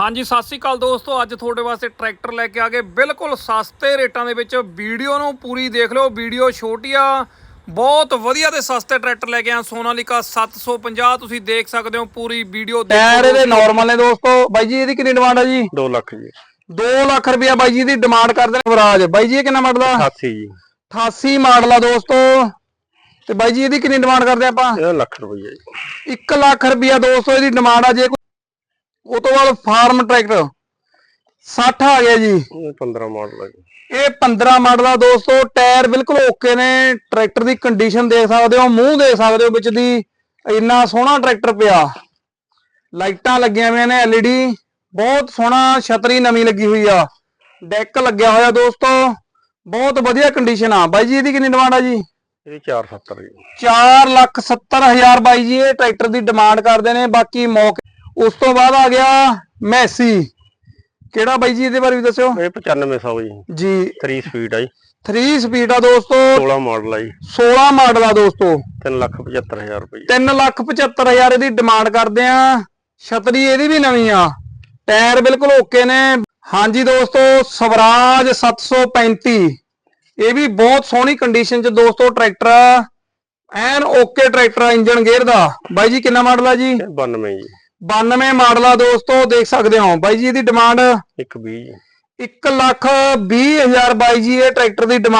ਹਾਂਜੀ ਸਤਿ ਸ੍ਰੀ ਅਕਾਲ ਦੋਸਤੋ। ਅੱਜ ਤੁਹਾਡੇ ਵਾਸਤੇ ਟਰੈਕਟਰ ਲੈ ਕੇ ਆ ਗਏ। ਬਿਲਕੁਲ ਸਸਤੇ ਰੇਟਾਂ ਦੇ ਵਿੱਚ ਵੀਡੀਓ ਨੂੰ ਪੂਰੀ ਦੇਖ ਲਿਓ। ਵੀਡੀਓ ਛੋਟੀ ਆ ਬਹੁਤ ਵਧੀਆ ਤੇ ਸਸਤੇ ਟਰੈਕਟਰ ਲੈ ਕੇ ਆ ਸੋਨਾਲੀਕਾ 750 ਤੁਸੀਂ ਦੇਖ ਸਕਦੇ ਹੋ ਪੂਰੀ ਵੀਡੀਓ। ਟਾਇਰ ਇਹਦੇ ਨਾਰਮਲ ਨੇ ਦੋਸਤੋ। ਬਾਈ ਜੀ ਇਹਦੀ ਕਿੰਨੀ ਡਿਮਾਂਡ ਆ ਜੀ? 2 ਲੱਖ ਜੀ। 2 ਲੱਖ ਰੁਪਇਆ ਬਾਈ ਜੀ ਦੀ ਡਿਮਾਂਡ ਕਰਦੇ ਨੇ ਵਰਾਜ। ਬਾਈ ਜੀ ਇਹ ਕਿੰਨਾ ਮਾਡਲ ਆ? 88 ਜੀ। 88 ਮਾਡਲ ਆ ਦੋਸਤੋ। ਤੇ ਬਾਈ ਜੀ ਇਹਦੀ ਕਿੰਨੀ ਡਿਮਾਂਡ ਕਰਦੇ ਆਪਾਂ? ਇਹਦਾ ਲੱਖ ਰੁਪਈਆ ਜੀ। 1 ਲੱਖ ਰੁਪਇਆ ਦੋਸਤੋ ਇਹਦੀ ਡਿਮਾਂਡ ਆ। ਜੇ ਉਹ ਤੋਂ ਬਾਅਦ ਫਾਰਮ ਟਰੈਕਟਰ। 60 ਆ ਗਿਆ ਜੀ। ਇਹ 15 ਮਾਡਲ ਹੈ ਇਹ 15 ਮਾਡਲ ਆ ਦੋਸਤੋ। ਟਾਇਰ ਬਿਲਕੁਲ ਓਕੇ ਨੇ। ਟਰੈਕਟਰ ਦੀ ਕੰਡੀਸ਼ਨ ਦੇਖ ਸਕਦੇ ਹੋ। ਮੂੰਹ ਦੇਖ ਸਕਦੇ ਹੋ ਵਿੱਚ ਦੀ। ਇੰਨਾ ਸੋਹਣਾ ਟਰੈਕਟਰ ਪਿਆ। ਲਾਈਟਾਂ ਲੱਗੀਆਂ ਹੋਈਆਂ ਨੇ LED ਬਹੁਤ ਸੋਹਣਾ ਛਤਰੀ ਨਵੀਂ ਲੱਗੀ ਹੋਈ ਆ। ਡੈਕ ਲੱਗਿਆ ਹੋਇਆ ਦੋਸਤੋ। ਬਹੁਤ ਵਧੀਆ ਕੰਡੀਸ਼ਨ ਆ। ਬਾਈ ਜੀ ਇਹਦੀ ਕਿੰਨੀ ਡਿਮਾਂਡ ਆ ਜੀ? ਇਹਦੀ 470 ਜੀ। 4 ਲੱਖ 70 ਹਜ਼ਾਰ ਬਾਈ ਜੀ ਇਹ ਟਰੈਕਟਰ ਦੀ ਡਿਮਾਂਡ ਕਰਦੇ ਨੇ। ਬਾਕੀ ਮੌਕੇ ਉਸ ਤੋਂ ਬਾਅਦ ਆ ਗਿਆ ਮੈਸੀ। ਕਿਹੜਾ ਬਾਈ ਜੀ ਇਹਦੇ ਬਾਰੇ ਵੀ ਦੱਸਿਓ। ਇਹ 9500 ਜੀ। ਜੀ। 3 ਸਪੀਡ ਆ ਜੀ। 3 ਸਪੀਡ ਆ ਦੋਸਤੋ। 16 ਮਾਡਲ ਆ ਜੀ। 16 ਮਾਡਲ ਆ ਦੋਸਤੋ। 3 ਲੱਖ 75000 ਰੁਪਏ 3 ਲੱਖ 75 ਹਜ਼ਾਰ ਇਹਦੀ ਡਿਮਾਂਡ ਕਰਦੇ ਆ। ਛਤਰੀ ਇਹਦੀ ਵੀ ਨਵੀਂ ਆ। ਟਾਇਰ ਬਿਲਕੁਲ ਓਕੇ ਨੇ। ਹਾਂਜੀ ਦੋਸਤੋ ਸਵਰਾਜ 735 ਇਹ ਵੀ ਬਹੁਤ ਸੋਹਣੀ ਕੰਡੀਸ਼ਨ ਚ ਦੋਸਤੋ tractor and okay tractor engine gear ਦਾ। ਬਾਈ ਜੀ ਕਿੰਨਾ ਮਾਡਲ ਆ ਜੀ? ਇਹ 92 ਜੀ। 92 ਮਾਡਲ ਆ ਦੋਸਤੋ ਦੇਖ ਸਕਦੇ ਹੋ। ਬਾਈ ਜੀ ਇਹਦੀ ਡਿਮਾਂਡ 120 ਜੀ। 1 ਲੱਖ 20 ਹਜ਼ਾਰ ਬਾਈ ਜੀ ਇਹ ਟਰੈਕਟਰ ਦੀ ਡਿਮਾਂਡ